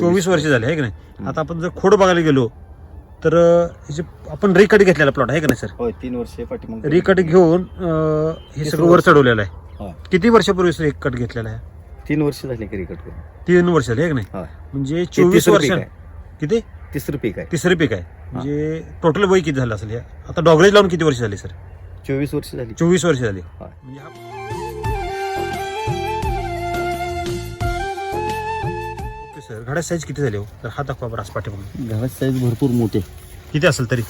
चोवीस वर्ष झाले आहे की नाही? आता आपण जर खोड बघायला गेलो तर ह्याचे आपण रिकट घेतलेला प्लॉट आहे का नाही सर? होय तीन वर्षे पाठीमागे रिकट घेऊन अं, हे हे सगळं वर चढवलेलं आहे. होय. किती वर्षापूर्वी सर रिकट घेतलेला आहे? तीन वर्ष झाली क्रिकेट करून तीन वर्ष झाले आहे की नाही? होय. म्हणजे ते चोवीस तिसरं वर्ष पीक आहे. किती? तिसरं पीक आहे. तिसरं पीक आहे. म्हणजे टोटल वय किती झालं असेल? हे? आता डॉगरेज लावून किती वर्ष झाली सर? चोवीस वर्ष झाली. चोवीस वर्ष झाली. होय. म्हणजे हा- सर घड्या साईज किती झाली हो? तर हा दाखवा बरं पाठी म्हणून घरात साईज भरपूर मोठे. किती असेल तरी?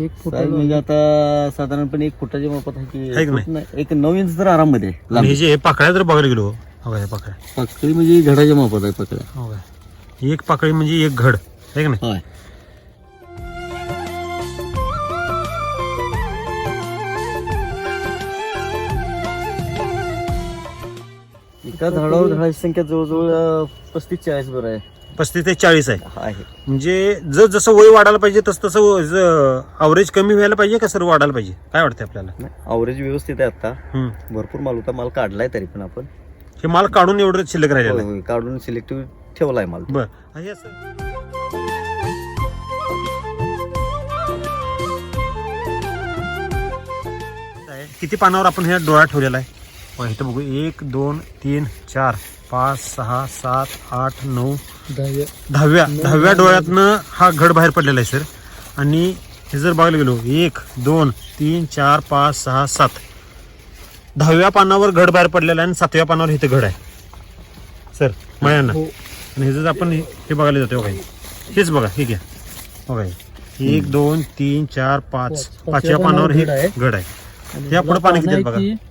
एक फुट साईज म्हणजे आता साधारणपणे एक फुटाच्या मापात आहे की आहे की नाही? फूट नाही, एक नऊ इंच तर आराममध्ये आणि हे जे पाकळ्या जर बघायला गेलो हो? का हे पाकळ्या. पकडी म्हणजे घडाच्या मापात आहे पकड्या हो काय एक पाकळी म्हणजे एक घड आहे का नाही? होय. एका झाडावर झाडाची संख्या जवळजवळ पस्तीस चाळीस वर आहे. पस्तीस ते चाळीस आहे. आहे. म्हणजे जर जसं वय वाढायला पाहिजे तसं तसं अवरेज कमी व्हायला पाहिजे का सर वाढायला पाहिजे? काय वाटतं आपल्याला? अवरेज व्यवस्थित आहे आता. हम्म. भरपूर माल होता माल काढलाय तरी पण आपण. हे माल काढून एवढं शिल्लक राहिलेलं आहे काढून सिलेक्टिव्ह ठेवलाय माल. बर. असं- किती पानावर आपण ह्या डोळा ठेवलेला आहे? हो, इथं बघू. एक दोन तीन चार पाच सहा सात आठ नऊ. दहाव्या. दहाव्या. दहाव्या डोळ्यातनं हा घड बाहेर पडलेला आहे सर. आणि हे जर बघायला गेलो एक दोन तीन चार पाच सहा सात. दहाव्या पानावर घड बाहेर पडलेला आहे आणि सातव्या पानावर इथं घड आहे. सर मळ्यांना. हो. आणि हे जर आपण हे बघायला जातो बघा. हेच बघा हे घ्या. बघा. एक दोन तीन चार पाच. पाच- पाचव्या पानावर हे घड आहे. घड आहे. आणि या पुढं मला पाणी किती की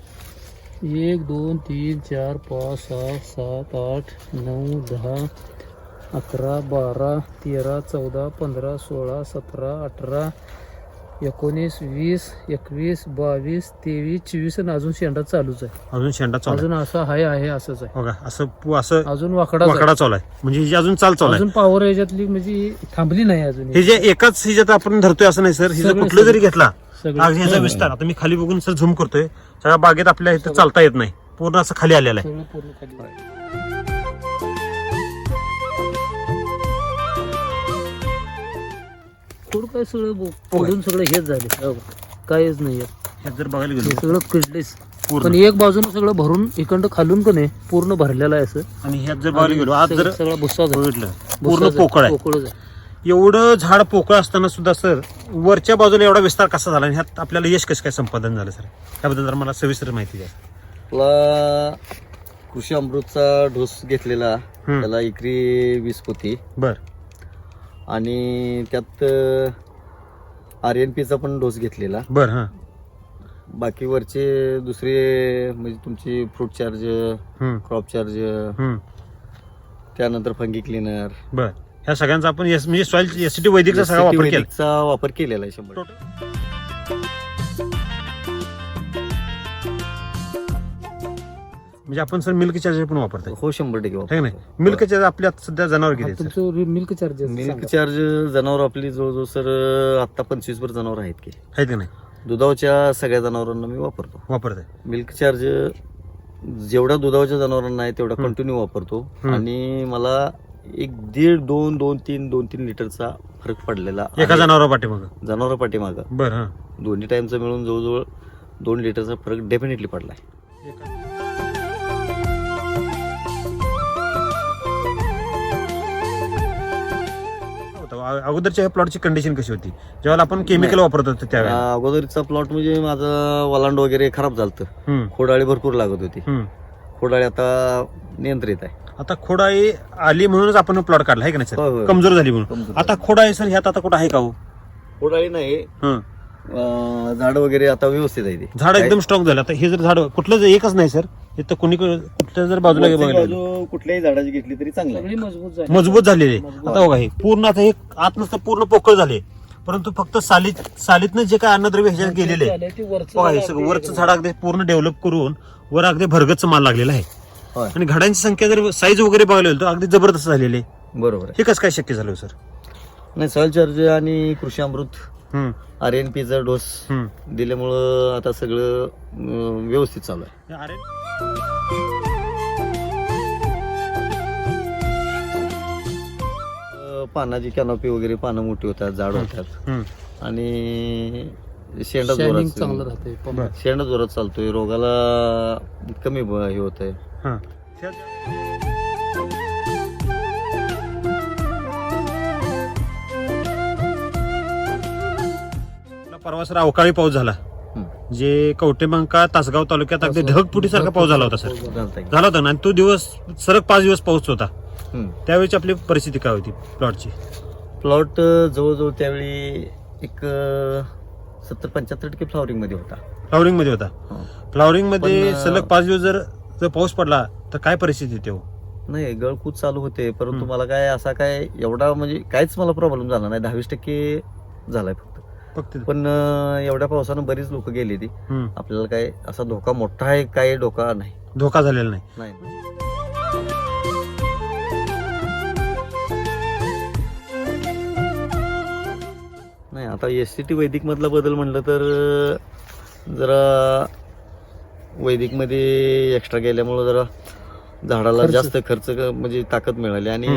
एक दोन तीन चार पाच सहा सात आठ नऊ दहा अकरा बारा तेरा चौदा पंधरा सोळा सतरा अठरा एकोणीस वीस एकवीस बावीस तेवीस चोवीस आणि अजून शेंडा चालूच आहे. अजून शेंडा चालू आहे. अजून असं आहे आहे असंच आहे. बघा असं पु- असं अजून वाकडा वाकडा चालू आहे. म्हणजे ही अजून चाल चालू आहे. अजून पावर याच्यातली म्हणजे थांबली नाही अजून. हे जे एकाच ह्याच्यात आपण धरतोय असं नाही सर. हे जर सगळं- कुठलं जरी घेतला सगळं- आज ह्याचा विस्तार. आता मी खाली बघून सर झूम करतोय. सगळ्या बागेत आपल्या इथं चालता येत नाही. पूर्ण असं खाली आलेलं आहे. सगळं पूर्ण खाली आहे. थोडं काय सगळं ब- सगळं हेच झाले. हो. काहीच नाही जर बघायला हे गेलो सगळं किडलेस पण पूर्ण एक बाजूनं सगळं भरून इकडं खालून का नाही पूर्ण भरलेलं आहे असं. आणि ह्यात जर बघायला गेलो आज जर सगळं- आहे. बघितलं पूर्ण आहे. पोकळ आहे. पोकळच आहे एवढं झाड पोकळ असताना सुद्धा सर वरच्या बाजूला एवढा विस्तार कसा झाला आणि ह्यात आपल्याला यश कसं काय संपादन झालं सर? त्याबद्दल जर मला सविस्तर माहिती द्या. आपला कृषी अमृतचा डोस घेतलेला हम्म. त्याला इकरी वीस पोती. बर. आणि त्यात आर एन पीचा पण डोस घेतलेला. बर हा. बाकी वरचे दुसरे म्हणजे तुमची fruit charge hmm, crop charge hmm. त्यानंतर फंगी क्लिनर बर. ह्या सगळ्यांचा आपण एस म्हणजे सॉइल एसिटी वैदिकचा सगळा वापर केला. वापर केलेला आहे शंभर टोटल म्हणजे आपण सर मिल्क चार्जर पण वापरतोय. हो शंभर टक्के है नाही? वापरतो. मिल्क चार्जर आपल्या सध्या जनावर किती आहेत, सर? तुमचं मिल्क चार्जेस मिल्क चार्ज जनावर आपली जवळजवळ सर आता पंचवीस वर जनावर आहेत की. आहेत का नाही? दुधावच्या सगळ्या जनावरांना मी वापरतो. वापरताय. मिल्क चार्ज जेवढ्या दुधावच्या जनावरांना आहे तेवढा. कंटिन्यू वापरतो. हम्म. आणि मला एक दीड दोन दोन तीन दोन तीन लिटरचा फरक पडलेला एका जनावरा पाठी मग जनावर पाठीमागं. बर हा. दोन्ही टाइमचा मिळून जवळजवळ दोन लिटरचा फरक डेफिनेटली पडलाय. अ- अगोदरच्या ह्या प्लॉटची कंडिशन कशी होती? जेव्हा आपण केमिकल वापरत होतो त्यावेळेला. आ, अगोदरचा प्लॉट म्हणजे माझं वलांड वगैरे खराब झालं हम्म, खोडाळी भरपूर लागत होती. हम्म. खोडाळी आता नियंत्रित आहे. आता खोडाई आली म्हणूनच आपण प्लॉट काढला आहे का नाही होय, सर? होय. कमजोर झाली म्हणून. कमजोर आता खोडाई सर ह्यात आता कुठं आहे का हो? खोडाळी नाही. हं. अं, झाड वगैरे आता व्यवस्थित आहे ते. झाड एकदम स्ट्रॉंग झालं. आता हे जर झाड कुठलं जर एकच नाही सर इथं कोणी कुठल्या जर बाजूला वरची बघायला गेलं, बाजू कुठल्याही झाडाची घेतली तरी चांगली आहे. सगळी मजबूत झाली. मजबूत झालेले. आता बघा हे पूर्ण आता हे आत नसतं पूर्ण पोकळ झाले. परंतु फक्त सालीत सालीतनं जे काय अन्नद्रव्य ह्याच्यात गेलेले आहे, ते वरचं बघा हे झाड सगळं अगदी वरचं झाड अगदी पूर्ण डेव्हलप करून वर अगदी भरगतच माल लागलेला आहे. होय. आणि घडांची संख्या जर साईज वगैरे बघायला गेलो तर अगदी जबरदस्त झालेली आहे. बरोबर आहे. हे कसं काय शक्य झालं हो, सर? नाही सॉइल चार्ज आणि कृषी अमृत हम्म, आर एन पीचा डोस हम्म. दिल्यामुळं आता सगळं अं, व्यवस्थित चालू आहे. अरे पानाची कॅनॉपी वगैरे पानं मोठी होतात जाड होतात. हम्म. आणि शेंडा शायनिंग चांगलं जोरात बरं. शेंडा जोरात चालतोय रोगाला कमी ब- हे होत आहे हा. परवा सर अवकाळी पाऊस झाला. जे कवटेमंका तासगाव तालुक्यात अगदी ढगफुटीसारखा पाऊस झाला होता सर. झाला होता. ना? आणि तो दिवस सरक पाच दिवस पाऊस होता. त्यावेळेची आपली परिस्थिती काय होती प्लॉटची? प्लॉट जवळजवळ त्यावेळी एक सत्तर पंच्याहत्तर टक्के फ्लॉवरिंगमध्ये होता. फ्लॉवरिंगमध्ये होता. हो. फ्लॉवरिंगमध्ये पण, सलग पाच दिवस जर जर पाऊस पडला तर काय परिस्थिती येते हो? नाही गळकूच चालू होते परंतु हम्म. मला काय असा काय एवढा म्हणजे काहीच मला प्रॉब्लेम झाला नाही. दहावीस टक्के झालाय फक्त. फक्त. पण अं, एवढ्या पावसानं बरीच लोक गेली ती हम्म. आपल्याला काय असा धोका मोठा आहे काय धोका नाही. धोका झालेला नाही नाही. आता एस सी टी वैदिक मधला बदल म्हणलं तर जरा वैदिकमध्ये एक्स्ट्रा गेल्यामुळं जरा झाडाला. जास्त खर्च क- म्हणजे ताकद मिळाली आणि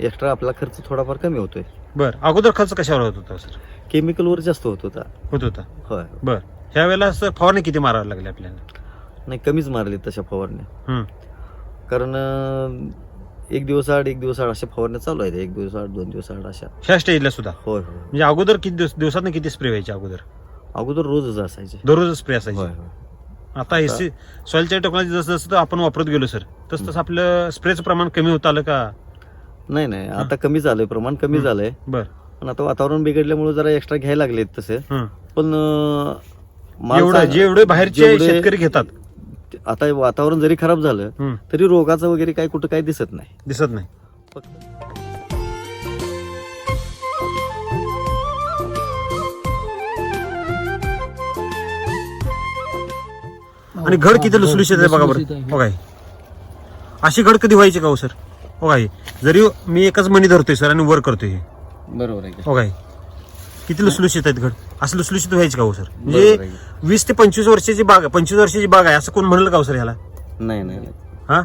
एक्स्ट्रा आपला खर्च थोडाफार कमी होतोय. बर अगोदर खर्च कशावर होत होता सर? केमिकलवर जास्त होत होता. होत होता. होय. बर ह्या वेळेला सर फवारणी किती मारावी लागली आपल्याला? नाही कमीच मारली तशा फवारण्या. हम्म. कारण अं, एक दिवस आड एक दिवस आड अशा फवारण्या चालू आहेत. एक दिवस आड दोन दिवस आड अशा. ह्या स्टेजला सुद्धा? होय होय. म्हणजे अगोदर किती दिवस दिवसात किती स्प्रे व्हायचे अगोदर? अगोदर रोजच असायचे. दररोज स्प्रे असायचे? होय होय. आता एसी सॉइलच्या टेक्नॉलॉजी जसं जसं आपण वापरत गेलो सर तसं तसं आपलं स्प्रेचं प्रमाण कमी होत आलं का? नाही नाही. आता कमी झालंय प्रमाण कमी हं. झालंय. बर. पण आता वातावरण बिघडल्यामुळे जरा एक्स्ट्रा घ्यायला लागलेत तसे. हं. पण अं, माल एवढं जेवढे बाहेरचे जेवढे- शेतकरी घेतात आता वातावरण जरी खराब झालं हं, तरी रोगाचं वगैरे काही कुठं काही दिसत नाही. दिसत नाही. आणि घड किती लुसलुशीत आहे बघा बरं. हो काय अशी घड कधी व्हायची का हो सर? हो काय जरी मी एकच मणी धरतोय सर आणि वर करतोय हे. बरोबर आहे हो काय किती लुसलुशीत आहेत घड. असं लुसलुशीत व्हायची का हो सर? म्हणजे. वीस ते पंचवीस वर्षाची बाग आहे पंचवीस वर्षाची बाग आहे असं कोण म्हणलं का हो सर ह्याला नाही नाही नाही. हा?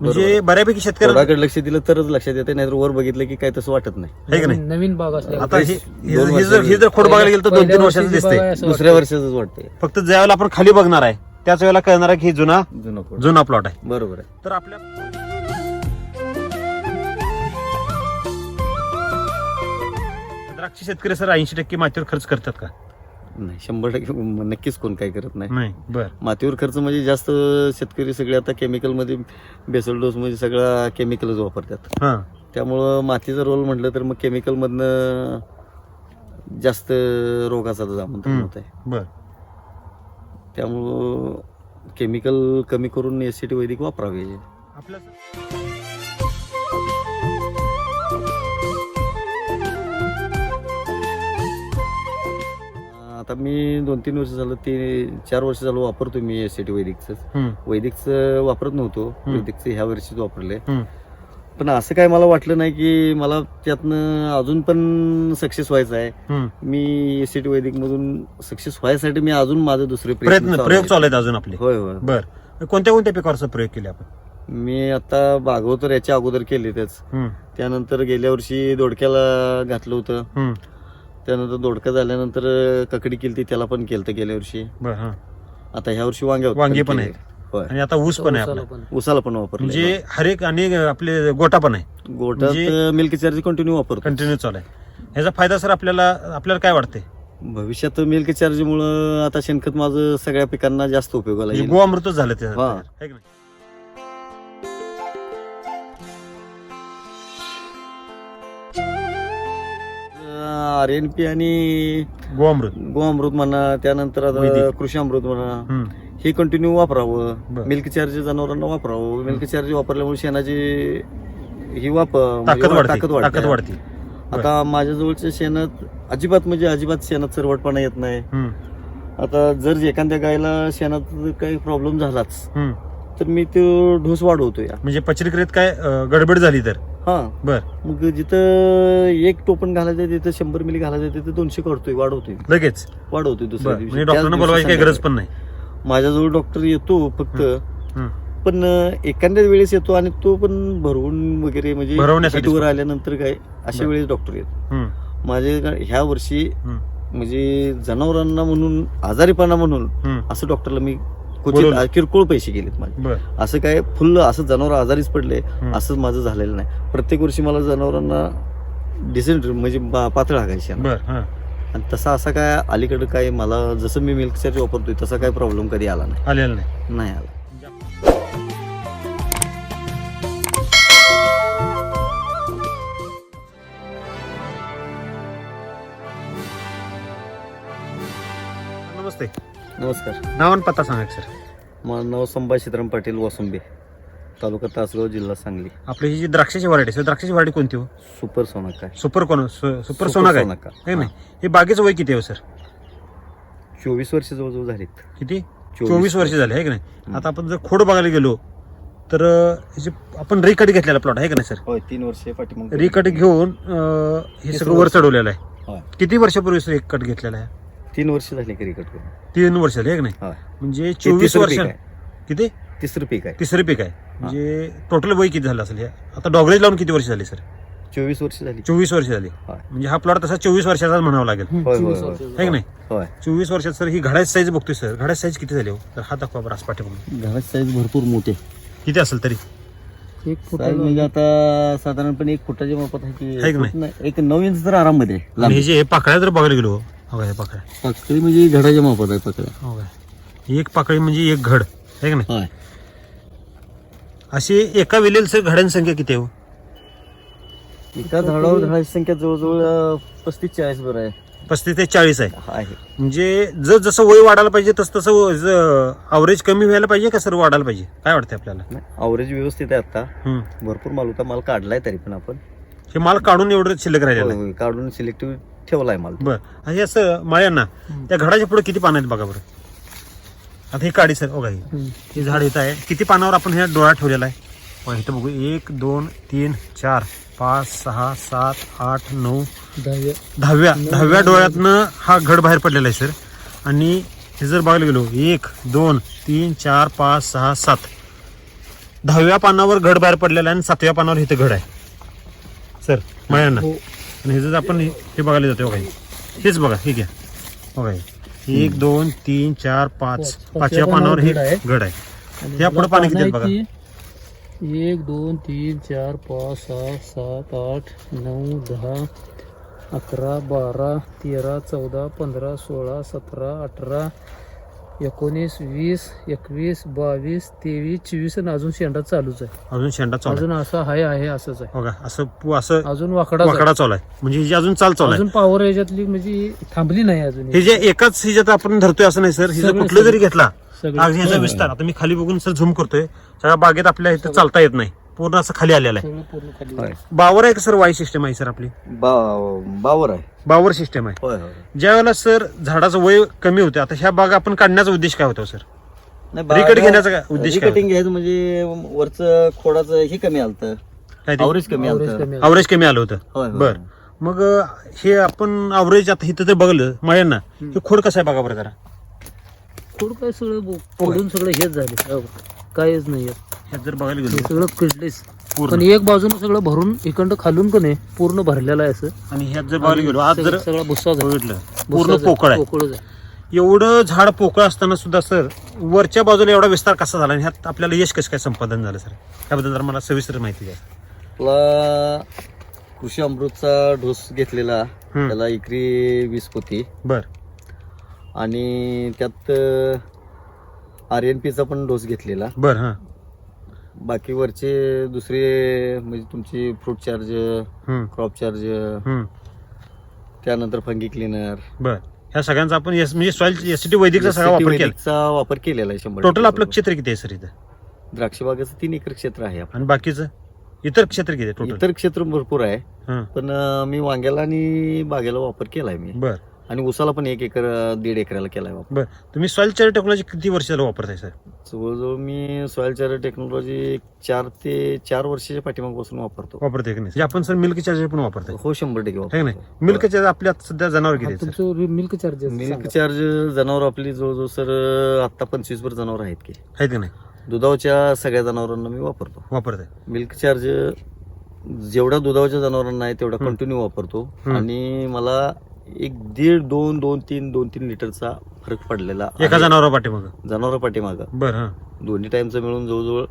म्हणजे बऱ्यापैकी शेतकऱ्यांना थोडाकडे लक्ष दिलं तरच लक्षात येते नाहीतर वर बघितलं की काही तसं वाटत नाही. आहे का नाही? नवीन- बाग असल्या आता हे हे जर- हे जर वर्षाची- हे जर खोड बघायला गेलं तर दोन तीन वर्षाचं दिसतंय. दुसऱ्या वाटतंय. वर्षाच वाटतंय. फक्त ज्या वेळेला आपण खाली बघणार आहे त्याच वेळेला कळणार आहे की हे जुना. जुना प्लॉट आहे. बरोबर आहे तर आपल्या द्राक्ष शेतकरी सर ऐंशी टक्के मातीवर खर्च करतात का? नाही शंभर टक्के नक्कीच कोण काही करत नाही. नाही बर. मातीवर खर्च म्हणजे जास्त शेतकरी सगळे आता केमिकलमध्ये बेसल डोस मध्ये सगळा केमिकलच वापरतात. हा. त्यामुळं मातीचा रोल म्हटलं तर मग केमिकल मधनं जास्त रोगाचा आमंत्रण हम्म. होत आहे बर. त्यामुळं केमिकल कमी करून एस सी टी वैदिक वापरावे. आपल्या आता मी दोन तीन वर्ष झालं ते चार वर्ष झालं वापरतो मी एस सी टी वैदिकच वैदिकचं वापरत नव्हतो. वैदिकचं ह्या वर्षीच वापरले. पण असं काय मला वाटलं नाही की मला त्यातनं अजून पण सक्सेस व्हायचं आहे. मी एस टी वैदिक मधून सक्सेस व्हायसाठी मी अजून माझं दुसरे प्रयत्न प्रयोग. चालू आहेत अजून आपले. होय होय. बर. कोणत्या कोणत्या पिकावरचा प्रयोग केले आपण? मी आता भागवतर याच्या अगोदर केले हम्म, त्यानंतर गेल्या वर्षी दोडक्याला घातलं होतं. त्यानंतर दोडका झाल्यानंतर ककडी केली त्याला पण केलं गेल्या वर्षी. बर हा. आता ह्या वर्षी वांग्या वांगी पण. होय. आणि आता ऊस पण आहे उसाला आपला. पण. उसाला पण वापरले म्हणजे हरेक आणि आपले गोटा पण आहे. गोटात म्हणजे- मिल्क चार्ज कंटिन्यू वापरतो कंटिन्यू चालू आहे. ह्याचा फायदा सर आपल्याला आपल्याला काय वाटते भविष्यात मिल्क चार्ज मुळे आता शेणखत माझं सगळ्या पिकांना जास्त उपयोगाला म्हणजे येईल. गोअमृतच झालं ते. हा. है की नाही? आर एन पी आणि गोअमृत. गोअमृत म्हणा त्यानंतर आता वैदिक. कृषी अमृत म्हणा हम्म. हे कंटिन्यू वापरावं. बर. मिल्क चार्ज जनावरांना वापरावं. मिल्क चार्ज वापरल्यामुळे शेणाची ही वाप ताकद म्हणजे वाढते. ताकद ताकद वाढते. वाढते आता माझ्या जवळच्या शेणात अजिबात म्हणजे अजिबात शेणात सरवटपणा येत नाही. हम्म, आता जर एखाद्या गायला शेणात काही प्रॉब्लेम झालाच हम्म. तर मी तो ढोस वाढवतो या म्हणजे पचनक्रियेत काय अं, गडबड झाली तर? हा. बर. मग जिथं एक टोपण घालायचं तिथं शंभर मिली घालायचं तिथं दोनशे करतोय वाढवतोय. लगेच? वाढवतोय दुसऱ्या दिवशी. म्हणजे त्याच दिवशी बोलवायची काही गरज. पण नाही. माझ्याजवळ डॉक्टर येतो फक्त. हम्म. पण अं, एखाद्या वेळेस येतो आणि तो पण भरवून वगैरे म्हणजे भरवण्यासाठी आल्यानंतर काय अशा बरं. वेळेस डॉक्टर येत. हम्म, माझे ह्या वर्षी हम्म, म्हणजे जनावरांना म्हणून आजारीपणा म्हणून हम्म. असं डॉक्टरला मी क्वचित किरकोळ पैसे गेलेत माझे. बर. असं काय फुल असं जनावर आजारीच पडले हम्म. असं माझं झालेलं नाही. प्रत्येक वर्षी मला जनावरांना डिसेंट म्हणजे बा- पातळ हाकायची बर हा. आणि तसा असा काय अलीकडे काय मला जसं मी मिल्क चार्ज वापरतोय तसा काय प्रॉब्लेम कधी आला नाही. आलेलं नाही. नाही आला. नमस्ते. नमस्कार. नाव आणि पत्ता सांगा सर. माझं नाव संभाजी सीताराम पाटील वासुंबे तालुका तासगाव जिल्हा सांगली. आपली ही जी द्राक्षाची व्हरायटी सर द्राक्षाची व्हरायटी कोणती हो? सुपर सोना काय सुपर कोण सु- सुपर सोना काय सोनाका. है नाही हे. बागेचं वय किती आहे हो सर? चोवीस वर्ष जवळजवळ झालीत. किती? चोवीस वर्ष झाले आहे की नाही? आता आपण जर खोड बघायला गेलो तर अं, ह्याची आपण रिकट घेतलेला प्लॉट आहे का नाही सर? होय तीन वर्षे पाठीमाग रिकट घेऊन अं, हे हे सगळं वर चढवलेलं आहे. होय. किती वर्षापूर्वी सर एक कट घेतलेला आहे? तीन वर्ष झाली क्रिकेट करून. तीन वर्ष झाली आहे की नाही? म्हणजे चोवीस तिसरं वर्ष. पीक आहे. किती? तिसरं पीक आहे. तिसरे पीक आहे. म्हणजे टोटल वय किती झालं असेल हे? आता डॉगरेज लावून किती वर्ष झाली सर? चोवीस वर्ष झाली. चोवीस वर्ष झाली. म्हणजे हा प्लॉट तसा चोवीस वर्षाचा म्हणावा लागेल. होय, होय, चोवीस होय. वर्षाचं. आहे की नाही? होय. चोवीस वर्षात सर ही घड्याची साईज बघतोय सर. घड्याची साईज किती झाली हो? तर हा दाखवा बरं आसपाठी बघून. घरात साईज भरपूर मोठे किती असेल तरी? एक फुट साईज म्हणजे आता साधारणपणे एक फुटाच्या मापात आहे की आहे की फूट नाही, एक नऊ इंच तर आराममध्ये आणि हे जे पाकळ्या जर बघायला गेलो हो हे पाकळ्या पाकळी म्हणजे घडाच्या मापात आहे पाकळ्या. हो काय एक पाकळी म्हणजे एक घड आहे का नाही? होय. अशी एका वेळेला सर घड्यांची संख्या किती आहे हो? एका झाडावर झाडाची संख्या जवळजवळ अं, पस्तीस चाळीस बरं आहे. पस्तीस ते चाळीस आहे. आहे. म्हणजे जर जसं वय वाढायला पाहिजे तसं तसं अवरेज कमी व्हायला पाहिजे का सर वाढायला पाहिजे? काय वाटतं आपल्याला? अवरेज व्यवस्थित आहे आता. हम्म. भरपूर माल होता माल काढलाय तरी पण आपण. हे माल काढून एवढं शिल्लक राहिलेलं होय, आहे होय, काढून सिलेक्टिव्ह ठेवलाय माल. बर. आणि असं माळ्यांना त्या घडाच्या पुढे किती पानं आहेत बघा बरं. आता ही काढी सर बघा ही. हे झाड इथं आहे. किती पानावर आपण ह्या डोळा ठेवलेला आहे? बघा, इथं बघू. एक दोन तीन चार पाच सहा सात आठ नऊ. दहाव्या. दहाव्या डोळ्यातनं हा घड बाहेर पडलेला आहे सर. आणि हे जर बघायला गेलो एक दोन तीन चार पाच सहा सात. दहाव्या पानावर घड बाहेर पडलेला आहे आणि सातव्या पानावर इथं घड आहे. सर मळ्यांना. हो. आणि हे जर आपण हे बघायला जातो बघा. हेच बघा हे घ्या बघा एक दोन तीन चार पाच पाच. पाचव्या पानावर हे घड आहे. या पुढं पाणी किती की एक दोन तीन चार पाच सहा सात आठ नऊ दहा अकरा बारा तेरा चौदा पंधरा सोळा सतरा अठरा एकोणीस वीस एकवीस बावीस तेवीस चोवीस आणि अजून शेंडा चालूच आहे. अजून शेंडा चालू. अजून असं आहे आहे असंच आहे. बघा असं पु- असं अजून वाकडा वाकडा चालू आहे. म्हणजे हिची अजून चाल चालू आहे. अजून पावर याच्यातली म्हणजे थांबली नाही अजून हे. जे एकाच हिच्यात आपण धरतोय असं नाही सर. हिचं सगळं- कुठलं जरी घेतला सगळं. अगदी ह्याचा विस्तार. आता मी खाली बघून सर झूम करतोय. सगळ्या बागेत आपल्या इथं चालता येत नाही. पूर्ण असं खाली आलेलं आहे. सगळं पूर्ण खाली होय. बावर आहे का सर वाई सिस्टम आहे सर आपली? बा- बावर आहे. बावर सिस्टम आहे. होय होय. ज्या वेळेला सर झाडाचं वय कमी होते आता ह्या बागा आपण काढण्याचा उद्देश काय होता सर? नाही, Recut बागा- घेण्याचा काय उद्देश काय? Recutting घ्यायचं म्हणजे वरचं खोडाचं हे कमी आलतं. काय अवरेज कमी आलतं. कमी कमी आलं होतं. होय. बर. मग अं, हे आपण अवरेज आता इथं जर बघलं मळ्यांना हे खोड कसं आहे बघा बरं जरा. थोडं काय सगळं बो- पडून सगळं हेच झाले. हो. काहीच नाही हे जर बघायला हे गेलो सगळं किडलेच पण पूर्ण एक बाजूनं सगळं भरून इकडं खालून का नाही पूर्ण भरलेलं आहे असं. आणि ह्यात जर बघायला गेलो आज जर सगळं- भुस्सा. बघितलं पूर्ण पोकळ आहे. पोकळच आहे. एवढं झाड पोकळ असताना सुद्धा सर वरच्या बाजूला एवढा विस्तार कसा झाला? आणि ह्यात आपल्याला यश कसं काय संपादन झालं सर? त्याबद्दल जर मला सविस्तर माहिती द्या. आपला कृषी अमृतचा डोस घेतलेला हम्म. त्याला इकरी वीस पोती. बर. आणि त्यात आर एन पीचा पण डोस घेतलेला. बर हा. बाकी वरचे दुसरे म्हणजे तुमची फ्रूट चार्ज हम्म. Crop charge hmm. त्यानंतर फंगी क्लिनर बर. ह्या सगळ्यांचा आपण म्हणजे सॉइल एसटी वैदिकचा सगळा वापर केला. वापर केलेला आहे शंभर टोटल टक्के आपलं. क्षेत्र किती आहे सर इथं? द्राक्ष बागेचं तीन एकर क्षेत्र आहे आपलं. आणि बाकीचं? इतर क्षेत्र किती आहे टोटल इतर क्षेत्र भरपूर आहे. पण अं, मी वांग्याला आणि बागेला वापर केलाय मी. बर. आणि उसाला पण एक एकर दीड एकराला केलाय वापर बर. तुम्ही सॉइल चार टेक्नॉलॉजी किती वर्ष झालं वापरताय सर जवळजवळ मी सॉइल चार्जर टेक्नॉलॉजी चार ते चार वर्षाच्या पाठीमागपासून वापरतो. वापरताय की नाही? म्हणजे आपण सर मिल्क चार्जर पण वापरताय. हो शंभर टक्के आहे नाही? मिल्क चार्जर आपल्या सध्या जनावर किती आहेत, सर तुमचं मिल्क चार्जेस मिल्क चार्ज जनावर आपली जवळजवळ सर आता पंचवीस वर जनावर आहेत की. आहेत की नाही? दुधावच्या सगळ्या जनावरांना मी वापरतो. वापरताय. मिल्क चार्ज जेवढ्या दुधावच्या जनावरांना आहे तेवढा कंटिन्यू वापरतो. आणि मला एक दीड दोन दोन तीन दोन तीन लिटरचा फरक पडलेला एका जनावरा पाठी मग जनावर पाठीमागं. बर हा. दोन्ही टाइमचं मिळून जवळजवळ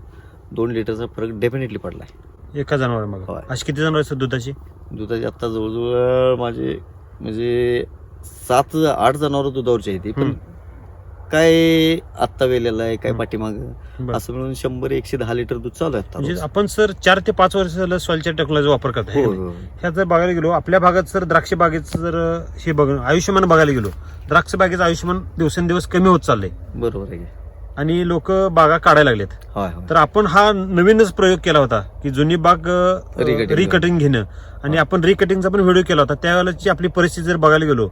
दोन लिटरचा फरक डेफिनेटली पडलाय. एका जनावर मग? होय. अशी किती जनावर असतात दुधाची? दुधाची आता जवळजवळ माझे म्हणजे सात आठ जनावर दुधावरची आहे ती पण हम्म. काय आत्ता वेलेला आहे काय. पाठीमाग बर. असं मिळून शंभर एकशे दहा लिटर दूध चालू आहे आता म्हणजे रोज. आपण सर चार ते पाच वर्ष झालं सॉइलच्या टेक्नॉलॉजी वापर करत हो आहे हो ह्यात जर बघायला गेलो आपल्या भागात सर द्राक्ष बागेचं जर हे बघ आयुष्यमान बघायला गेलो द्राक्ष बागेचं आयुष्यमान दिवसेंदिवस कमी होत चाललंय बरोबर आहे. आणि लोक बागा काढायला लागलेत होय होय तर आपण हा नवीनच प्रयोग केला होता की जुनी बाग Recutting. रिकटिंग घेणं आणि आपण रिकटिंगचा पण व्हिडिओ केला होता त्यावेळेची आपली परिस्थिती जर बघायला गेलो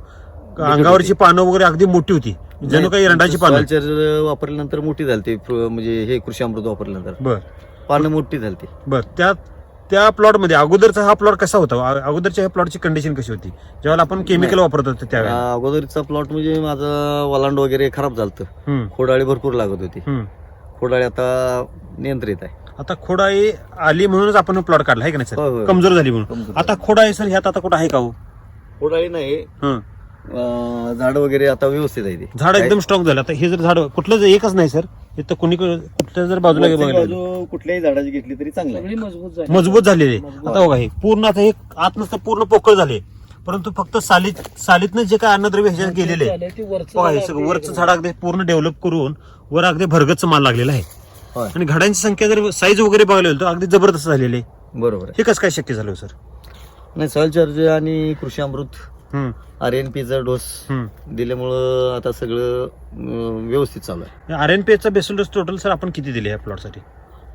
अंगावरची पानं वगैरे अगदी मोठी होती. जणू काही रंडाची पानं. charger वापरल्यानंतर मोठी झाली ती म्हणजे हे कृषी अमृत वापरल्यानंतर. बर. पानं मोठी झाली बर त्या त्या प्लॉटमध्ये अगोदरचा हा प्लॉट कसा होता? अगोदरच्या ह्या प्लॉटची कंडिशन कशी होती? ज्यावेळेला आपण केमिकल वापरत होतो त्यावेळेला. अगोदरचा प्लॉट म्हणजे माझं वलांड वगैरे खराब झालं खोडाळी भरपूर लागत होती. खोडाळी आता नियंत्रित आहे. आता खोडाई आली म्हणूनच आपण प्लॉट काढला आहे का नाही सर. कमजोर झाली म्हणून. आता खोडाई सर ह्यात आता कुठं आहे का हो? खोडाळी नाही. झाड वगैरे आता व्यवस्थित आहे ते. झाड एकदम स्ट्रॉंग झालं. आता हे जर झाड कुठलं जर एकच नाही सर इथं कुणी कुठल्या जर बाजूला वरची बघायला गेलं, बाजू कुठल्याही झाडाची घेतली तरी चांगलं आहे. सगळी मजबूत झाली. मजबूत झालेले. आता बघा हे पूर्ण आता हे आत नसतं पूर्ण पोकळ झाले परंतु फक्त सालीत सालीतनं जे काय अन्नद्रव्य ह्याच्यात गेलेले आहे, ते वरचं बघा हे झाड सगळं अगदी वरचं झाड अगदी पूर्ण डेव्हलप करून वर अगदी भरगतचं माल लागलेला आहे. होय. आणि घडांची संख्या जर साईज वगैरे बघायला गेलो तर अगदी जबरदस्त झालेली आहे. बरोबर आहे. हे कसं काय शक्य झालं हो, सर? नाही सॉइल चार्ज आणि कृषी अमृत आर एन पीचा डोस. दिल्यामुळं आता सगळं अं, व्यवस्थित चालू आहे. आर एन पी चा बेसल डोस टोटल सर आपण किती दिले या प्लॉटसाठी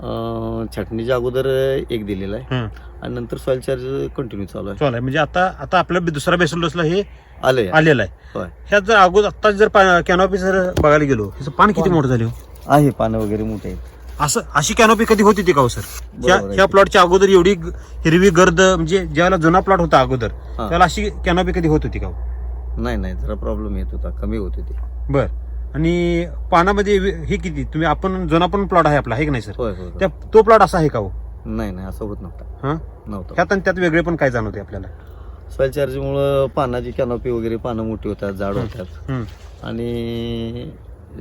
अं, छाटणीच्या अगोदर एक दिलेला आहे. आणि नंतर सॉइल चार्ज कंटिन्यू चालू आहे. म्हणजे आता आता आपल्या दुसऱ्या बेसल डोसला हे आले आलेलं आहे. होय. ह्यात जर अगोदर आता जर कॅनॉपी जर बघायला गेलो ह्याचं पान किती मोठं झाले हो? आहे पानं वगैरे मोठे आहेत. असं अशी कॅनोपी कधी होती ती का हो सर ह्या बरोबर आहे. ह्या प्लॉटच्या अगोदर एवढी ग- हिरवी गर्द म्हणजे ज्यावेळेला जुना प्लॉट होता अगोदर हा. त्यावेळेला अशी कॅनोपी कधी होत होती का हो? नाही नाही जरा प्रॉब्लेम येत होता कमी होत होती. बर. आणि पानामध्ये वे- हे किती? तुम्ही आपण जुना पण प्लॉट आहे आपला आहे की नाही सर होय होय त्या तो प्लॉट असा आहे का हो? नाही नाही असं होत नव्हता. हा? नव्हता. ह्यात आणि त्यात वेगळे पण काय जाणवते आपल्याला? सॉइल चार्जमुळं पानाची कॅनॉपी वगैरे पानं मोठी होतात जाड होतात. हम्म. आणि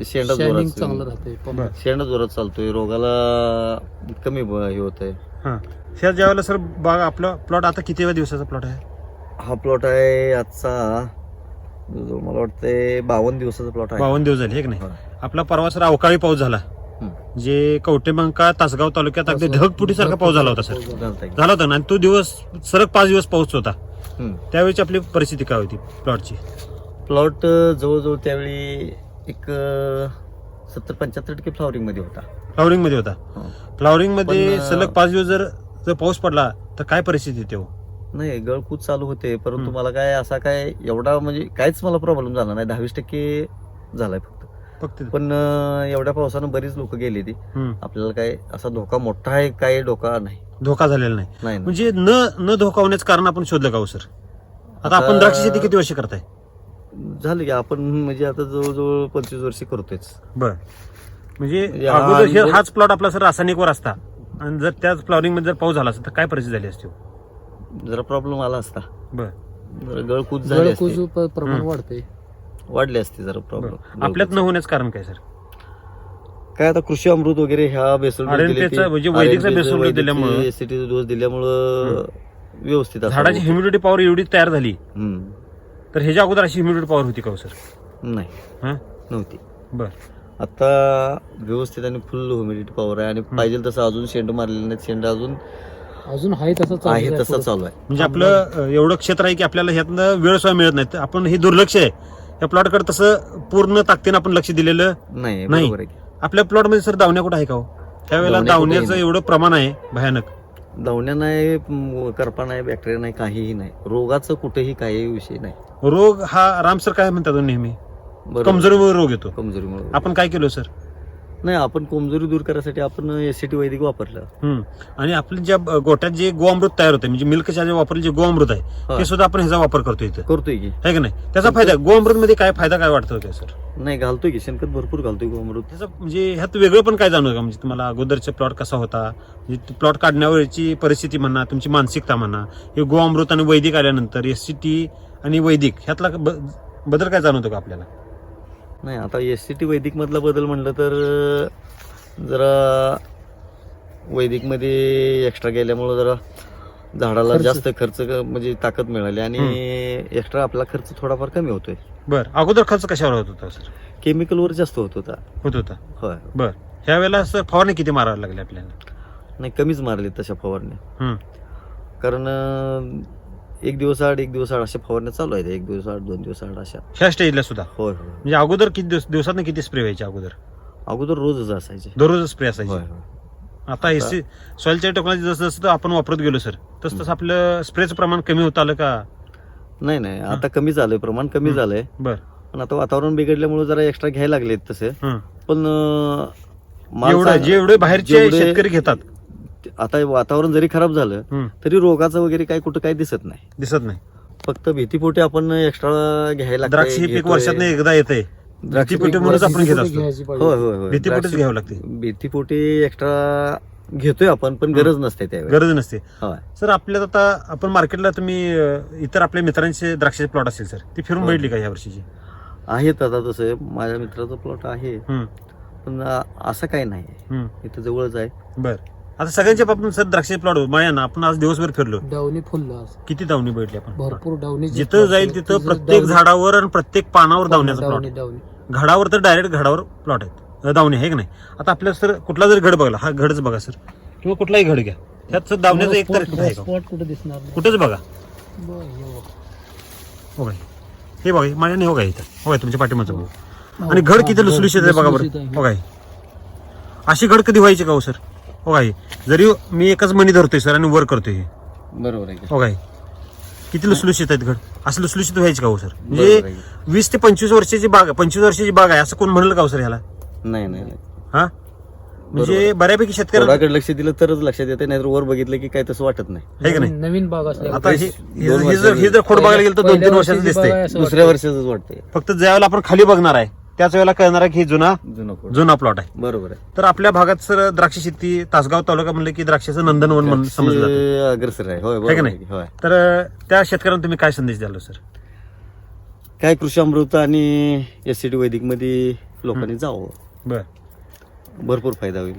शेंडा शायनिंग चांगलं जोरात राहतंय बर. शेंडा जोरात चालतोय रोगाला कमी ब- हे होत आहे हा. ह्या ज्यावेळेला सर बाग आपला प्लॉट आता किती दिवसाचा प्लॉट आहे? हा प्लॉट आहे आजचा जो मला वाटतंय बावन्न दिवसाचा प्लॉट आहे. बावन्न दिवस झाले हे की नाही. आपला परवा सर अवकाळी पाऊस झाला. हम्म. जे कवटेमंका तासगाव तालुक्यात अगदी ढगफुटीसारखा पाऊस झाला होता सर. चालतंय. झाला होता ना? आणि तो दिवस सरक पाच दिवस पाऊस होता. हम्म. त्यावेळेची आपली परिस्थिती काय होती प्लॉटची? प्लॉट अं, जवळजवळ त्यावेळी एक सत्तर पंच्याहत्तर टक्के फ्लॉवरिंगमध्ये होता. फ्लॉवरिंगमध्ये होता. हं. फ्लॉवरिंगमध्ये पण, अं, सलग पाच दिवस जर जर पाऊस पडला तर काय परिस्थिती येते हो नाही गळकूच चालू होते परंतु हम्म. मला काय असा काय एवढा म्हणजे काहीच मला प्रॉब्लेम झाला नाही. दहावीस टक्के झालाय फक्त. फक्त पण अं, एवढ्या पावसानं बरीच लोक गेली ती. आपल्याला काय असा धोका मोठा आहे काय धोका नाही. धोका झालेला नाही. नाही. म्हणजे न न धोका होण्याचं कारण आपण शोधलं का हो सर? आता आपण आता- द्राक्ष शेती किती वर्ष करताय? झालं की आपण म्हणजे आता जवळजवळ पंचवीस वर्षे करतोयच. बर. म्हणजे या अगोदर हे- आणि- हाच प्लॉट आपला सर रासायनिकवर असता. आणि जर त्याच फ्लॉवरिंगमध्ये जर पाऊस झाला असता तर काय परिस्थिती झाली असती? हो? जरा प्रॉब्लेम आला असता. बर. जरा गळकूच झाली गळकूज प- प्रमाण हम्म. वाढतंय. वाढली असती जरा प्रॉब्लेम आपल्यात न होण्याचं कारण काय सर? काय आता कृषी अमृत वगैरे ह्या बेसल RNP चा म्हणजे वैदिकचा बेसल डोस दिल्यामुळं- एसीटी डोस दिल्यामुळं व्यवस्थित झाडाची. ह्युमिडिटी पॉवर एवढी तयार झाली. हम्म. तर ह्याच्या अगोदर अशी ह्युमिडिटी पॉवर होती का हो सर नाही. हा? नव्हती. बर. आता व्यवस्थित आणि फुल ह्युमिडिटी पॉवर आहे आणि पाहिजे तसं अजून शेंड मारलेले नाहीत. शेंड अजून अजून आहे तसं चालू आहे तसं चालू आहे. म्हणजे आपलं एवढं क्षेत्र आहे की आपल्याला ह्यातनं वेळ सुद्धा मिळत नाही. तर आपण हे दुर्लक्ष आहे. या प्लॉटकडे तसं पूर्ण ताकदीनं आपण लक्ष दिलेलं नाही नाही. बरोबर आहे. आपल्या प्लॉटमध्ये सर दावण्या कुठं आहे का हो? त्यावेळेला दावण्याचं नाही. एवढं प्रमाण आहे भयानक. धावण्या नाही करपा नाही बॅक्टेरिया नाही काहीही नाही. रोगाचं कुठेही काही विषय नाही. रोग हा राम सर काय म्हणतात हो नेहमी? बरोबर. कमजोरीमुळे रोग येतो. कमजोरीमुळे आपण काय केलं सर? नाही आपण कमजोरी दूर करण्यासाठी आपण एसीटी वैदिक वापरलं. हम्म. आणि आपल्या ज्या ब- गोट्यात जे गोअमृत तयार होते म्हणजे मिल्क जे वापरले जे गोअमृत आहे हा. ते सुद्धा आपण ह्याचा वापर करतो इथं. करतोय की. आहे की नाही? त्याचा फायदा गोअमृत मध्ये काय फायदा काय वाटतो काय सर? नाही घालतोय की शेणखत भरपूर घालतोय गोमृत त्याचं म्हणजे ह्यात वेगळं पण काय जाणवतं का? म्हणजे तुम्हाला अगोदरचा प्लॉट कसा होता? म्हणजे प्लॉट काढण्यावरची परिस्थिती म्हणा तुमची मानसिकता म्हणा हे गोअमृत आणि वैदिक आल्यानंतर एस सी टी आणि वैदिक ह्यातला ब- बदल काय जाणवतो का आपल्याला? नाही आता एस सी टी वैदिक मधला बदल म्हणलं तर जरा वैदिकमध्ये एक्स्ट्रा गेल्यामुळं जरा झाडाला. जास्त खर्च क- म्हणजे ताकद मिळाली आणि एक्स्ट्रा आपला खर्च थोडाफार कमी होतोय. बरं अगोदर खर्च कशावर होत होता सर? केमिकलवर जास्त होत होता. होत होता. होय. बरं ह्या वेळेला सर फवारणी किती मारावी लागली आपल्याला? नाही कमीच मारली तशा फवारण्या. हम्म. कारण एक दिवस आड एक दिवस आड अशा फवारण्या चालू आहेत. एक दिवस आड दोन दिवस आड अशा. ह्या स्टेजला सुद्धा? होय होय. म्हणजे अगोदर किती दिवस दिवसात किती स्प्रे व्हायचे अगोदर? अगोदर रोजच असायचे. दररोज स्प्रे असायचे? होय होय. आता एसी सॉइलच्या टेक्नॉलॉजी जसं जसं आपण वापरत गेलो सर तसं तसं आपलं स्प्रेचं प्रमाण कमी होत आलं का? नाही नाही. आता कमी झालंय प्रमाण कमी. झालंय. बर. पण आता वातावरण बिघडल्यामुळे जरा एक्स्ट्रा घ्यायला लागलेत तसे. हं. पण अं, माल एवढं चांग- जेवढे बाहेरचे जेवढे- शेतकरी घेतात आता वातावरण जरी खराब झालं तरी रोगाचं वगैरे काही कुठं काही दिसत नाही. दिसत नाही. फक्त भीतीपोटी आपण एक्स्ट्रा घ्यायला द्राक्ष ही पीक. वर्षात एकदा येते. भीतीपोटी पीक म्हणूनच आपण घेत असतो. होय होय होय. भीतीपोटीच घ्यावं लागते. भीतीपोटी एक्स्ट्रा घेतोय आपण पण गरज नसते त्यावेळी. गरज नसते. सर आपल्यात आता आपण मार्केटला तुम्ही इतर आपल्या मित्रांचे द्राक्षाचे प्लॉट असेल सर ती फिरून. बघितली का या वर्षीची? आहेत आता तसं माझ्या मित्राचा प्लॉट आहे. पण असं काही नाही. इथं जवळच आहे. बर. आता सगळ्यांच्या बाबतीत सर द्राक्षाचे प्लॉट माया ना आपण आज दिवसभर फिरलो. डावणी फुललं आज. किती दावणी बैठली आपण? भरपूर डावणी जिथं जाईल तिथं प्रत्येक झाडावर आणि प्रत्येक पानावर धावण्याचा प्लॉट डावणी डावणी. घडावर तर डायरेक्ट घडावर प्लॉट आहेत. दावणी आहे की नाही? आता आपल्या सर कुठला जरी घड बघला हा घडच बघा सर. किंवा कुठलाही घड घ्या. त्यात सर दावण्याचं एक तर आहे का? स्पॉट कुठे दिसणार नाही. कुठेच बघा. बरं, हे बघ. हो काय हे बघा माझ्या नाही हो काय इथं. हो काय तुमच्या पाठीमागचं बघू. आणि घड किती लुसलुशीत आहे बघा लुसलुशीत बरं. आहे. हो काय अशी घड कधी व्हायची का हो सर? हो काय जरी मी एकच मनी धरतोय सर आणि वर करतोय हे. बरोबर आहे की? हो काय किती लुसलुशीत आहेत घड असं लुसलुशीत व्हायची का हो सर? बरोबर म्हणजे आहे? वीस ते पंचवीस वर्षाची बाग आहे पंचवीस वर्षाची बाग आहे असं कोण म्हणलं का हो सर ह्याला नाही नाही नाही. हा? म्हणजे बऱ्यापैकी शेतकऱ्यांना थोडाकडे लक्ष दिलं तरच लक्षात येते नाहीतर वर बघितलं की काही तसं वाटत नाही. आहे का नाही? नवीन- बाग असल्या आता हे हे जर हे जर खोड बघायला गेलं तर दोन तीन वर्षाचं असं दुसऱ्या वाटतं. वर्षाच वाटतंय. फक्त ज्यावेळेला आपण खाली बघणार आहे त्याच वेळेला कळणार आहे की हे जुना जुनं कोड. जुना प्लॉट आहे. बरोबर आहे. तर आपल्या भागात सर द्राक्ष शेती तासगाव तालुका म्हणलं की द्राक्षाचं नंदनवन म्हणून समजलं जातं. ते अग्रेसर आहे. होय बरोबर आहे नाही? होय. तर अं, त्या शेतकऱ्यांना तुम्ही काय संदेश द्याल सर? काय कृषी अमृत आणि एस सी टी वैदिकमध्ये लोकांनी जावं. बर. भरपूर फायदा होईल.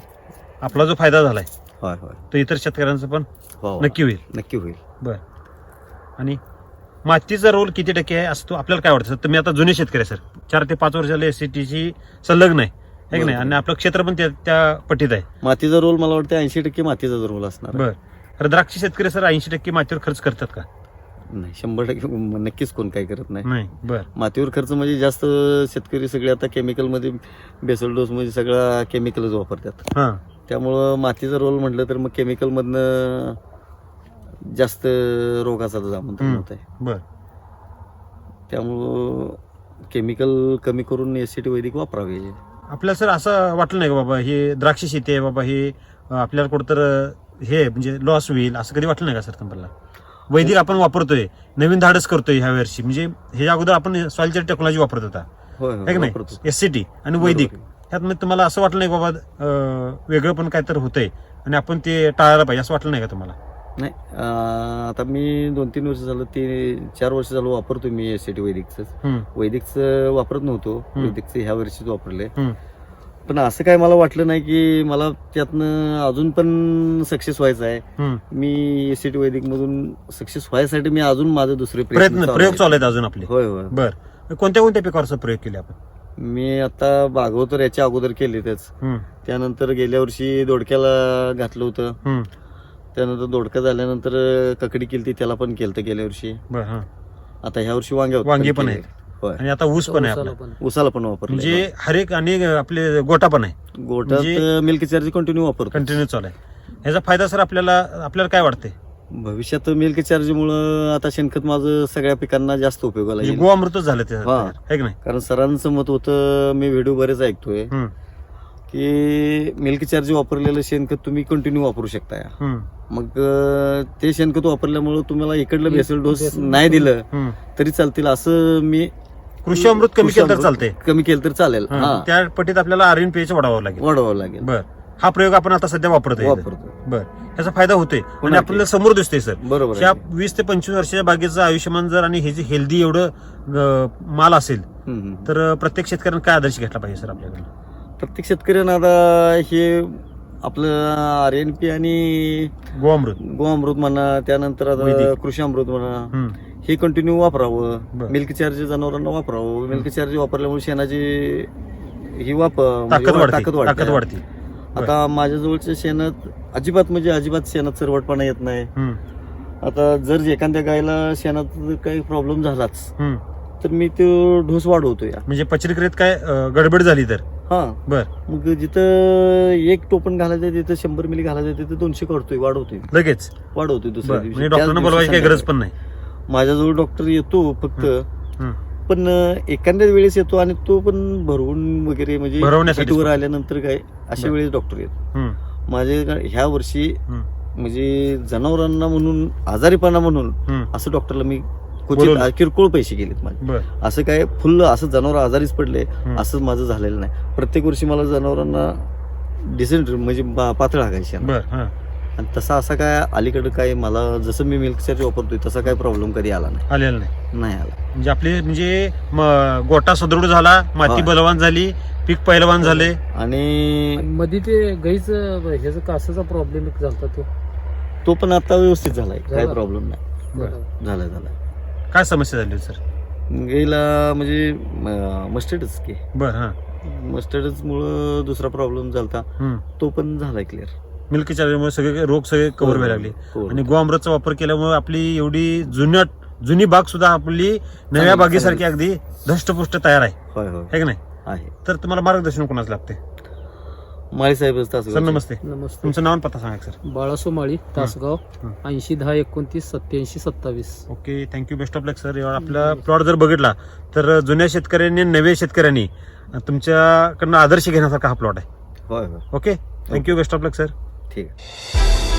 आपला जो फायदा झालाय होय होय. तो इतर शेतकऱ्यांचा पण हो. नक्की होईल. नक्की होईल. बर. आणि मातीचा रोल किती टक्के आहे असं तो आपल्याला काय वाटतं? सर तुम्ही आता जुने शेतकरी आहे सर. चार ते पाच वर्षाला एस सी टीची संलग्न आहे. है की नाही? बरोबर. आणि आपलं क्षेत्र पण त्या त्या पट्टीत आहे. मातीचा रोल मला वाटतं ऐंशी टक्के मातीचा रोल असणार. बर. तर द्राक्ष शेतकरी सर ऐंशी टक्के मातीवर खर्च करतात का? नाही शंभर टक्के नक्कीच कोण काय करत नाही. नाही बर. मातीवर खर्च म्हणजे जास्त शेतकरी सगळे आता केमिकलमध्ये बेसल डोस मध्ये सगळा केमिकलच वापरतात. हां. त्यामुळं मातीचा रोल म्हटलं तर मग केमिकलमधनं जास्त रोगाचा आमंत्रण हम्म. होत आहे बर. त्यामुळं केमिकल कमी करून एस सी टी वैदिक वापरावे. आपल्याला सर असं वाटलं नाही का बाबा हे द्राक्ष शेती आहे बाबा हे आपल्याला कुठं तर अं, हे म्हणजे लॉस होईल असं कधी वाटलं नाही का सर तुम्हाला? वैदिक आपण वापरतोय नवीन धाडस करतोय ह्या वर्षी म्हणजे हे अगोदर आपण सॉइलच्या टेक्नॉलॉजी वापरत होता. होय है होय की नाही? वापरतो. एस सी टी आणि वैदिक. ह्यात तुम्हाला असं वाटलं नाही बाबा वेगळं पण काय तर होतंय आणि आपण ते टाळायला पाहिजे असं वाटलं नाही का तुम्हाला? नाही आता मी दोन तीन वर्ष झालं ते चार वर्ष झालं वापरतो मी एस टी वैदिकचं वैदिकचं वापरत नव्हतो. वैदिकचं ह्या वर्षीच वापरले. पण असं काय मला वाटलं नाही की मला त्यातनं अजून पण सक्सेस व्हायचं आहे. मी एस टी वैदिक मधून सक्सेस व्हायसाठी मी अजून माझं दुसरे प्रयत्न प्रयोग. चालू आहेत अजून आपले. होय होय. बर. कोणत्या कोणत्या पिकावरचा प्रयोग केले आपण? मी आता भागवतर याच्या अगोदर केले हम्म, त्यानंतर गेल्या वर्षी दोडक्याला घातलं होतं. त्यानंतर दोडका झाल्यानंतर ककडी केली त्याला पण केलं गेल्या वर्षी. बर हा. आता ह्या वर्षी वांग्या वांगे पण आहेत. होय. आणि आता ऊस पण आहे उसाला आपला पण. उसाला पण वापरलं. म्हणजे हरेक आणि आपले गोटा पण आहे. म्हणजे- मिल्क चार्ज कंटिन्यू वापरतो कंटिन्यू चालू आहे. ह्याचा फायदा सर आपल्याला आपल्याला काय वाटतंय? भविष्यात मिल्क चार्ज मुळे आता शेणखत माझं सगळ्या पिकांना जास्त उपयोगाला म्हणजे येईल. गोअमृतच झालं ते हा. आहे की नाही? कारण सरांचं मत होतं मी व्हिडिओ बरेच ऐकतोय. हम्म, की मिल्क चार्ज वापरलेलं शेणखत तुम्ही कंटिन्यू वापरू शकता मग ते शेणखत वापरल्यामुळं तुम्हाला इकडलं बेसल डोस नाही दिलं. तरी चालतील असं मी कृषी अमृत कमी केलं तर चालते कमी केलं तर चालेल. हा. त्या पटीत आपल्याला आर एन पीएच वाढवावं लागेल. वाढवावं लागेल. बर. हा प्रयोग आपण आता सध्या वापरतोय. वापरतो बर. ह्याचा फायदा होतोय. आणि पुन्हा आपल्याला समोर दिसतोय सर. बरोबर आहे. वीस ते पंचवीस वर्षाच्या बागेचं आयुष्यमान जर आणि हे जे हेल्दी एवढं माल असेल. तर प्रत्येक शेतकऱ्यांना काय आदर्श घेतला पाहिजे सर आपल्याकडे प्रत्येक शेतकऱ्यांना आता हे आपलं आर एन पी आणि गोअमृत गोअमृत म्हणा त्यानंतर आता वैदिक. कृषी अमृत म्हणा हम्म. हे कंटिन्यू वापरावं. बरं. मिल्क चार्ज जनावरांना वापरावं. मिल्क चार्ज वापरल्यामुळे शेणाची ही वापर ताकद म्हणजे वाढते. ताकद वाढते. वाढते. आता माझ्या जवळच्या शेणात अजिबात म्हणजे अजिबात शेणात सरवटपणा येत नाही. हम्म. आता जर एखाद्या गायला शेणात काही प्रॉब्लेम झालाच हम्म. तर मी तो ढोस वाढवतो या म्हणजे पचनक्रियेत काय अं, गडबड झाली तर? हा बर मग जिथं एक टोपन घालायचं तिथं शंभर मिली घालायचं तिथं दोनशे करतोय वाढवतोय लगेच वाढवतोय दुसऱ्या बर म्हणजे डॉक्टरना दिवशी बोलवायची काही गरज. पण नाही माझ्याजवळ डॉक्टर येतो फक्त. पण एखाद्या वेळेस येतो आणि तो पण भरवून वगैरे म्हणजे भरवण्यासाठी आल्यानंतर काय अशा बर. वेळेस डॉक्टर येतो. माझे ह्या वर्षी. म्हणजे जनावरांना म्हणून आजारीपणा म्हणून. असं डॉक्टरला मी क्वचित किरकोळ पैसे गेलेत माझे. बर. असं काय फुल्ल असं जनावर आजारीच पडले. असं माझं झालेलं नाही. प्रत्येक वर्षी मला जनावरांना डिसेंट म्हणजे बा- पातळ हाकायची बर हा. आणि तसा असा काय अलीकडं काय मला जसं मी मिल्क चार्ज वापरतोय तसा काय प्रॉब्लेम कधी आला नाही. आलेलं नाही. नाही आला. म्हणजे आपली म्हणजे म- गोटा सदृढ झाला माती हा. बलवान झाली पीक पैलवान झाले. आणि मध्ये ते गाईचं ह्याचं कासाचा प्रॉब्लेम झाला तो. तो पण आता व्यवस्थित झालाय. काही झाला. प्रॉब्लेम नाही. झालाय झालाय काय समस्या झाली होती, सर गेला म्हणजे मस्टर्डच की. बर हा. मस्टर्डच मुळे दुसरा प्रॉब्लेम हम्म. तो पण झालाय क्लिअर मिल्क चार्जरमुळे सगळे रोग सगळे कव्हर व्हायला लागले. आणि गोअमृतचा वापर केल्यामुळे आपली एवढी जुन्या जुनी बाग सुद्धा आपली नव्या बागेसारखी अगदी धष्टपुष्ट तयार आहे. होय होय. है की नाही? आहे. तर तुम्हाला मार्गदर्शन कोणाच लागते माळी साहेबच तास सर नमस्ते. नमस्ते. तुमचं नाव आणि पत्ता सांगा सर. बाळासो माळी तासगाव हं. ऐंशी दहा एकोणतीस सत्याऐंशी सत्तावीस. Okay thank you best of luck sir आपला प्लॉट जर बघितला तर जुन्या शेतकऱ्यांनी नव्या शेतकऱ्यांनी तुमच्याकडनं आदर्श घेण्यासारखा हा प्लॉट आहे. होय होय. Okay? Thank you best of luck sir ठीक आहे.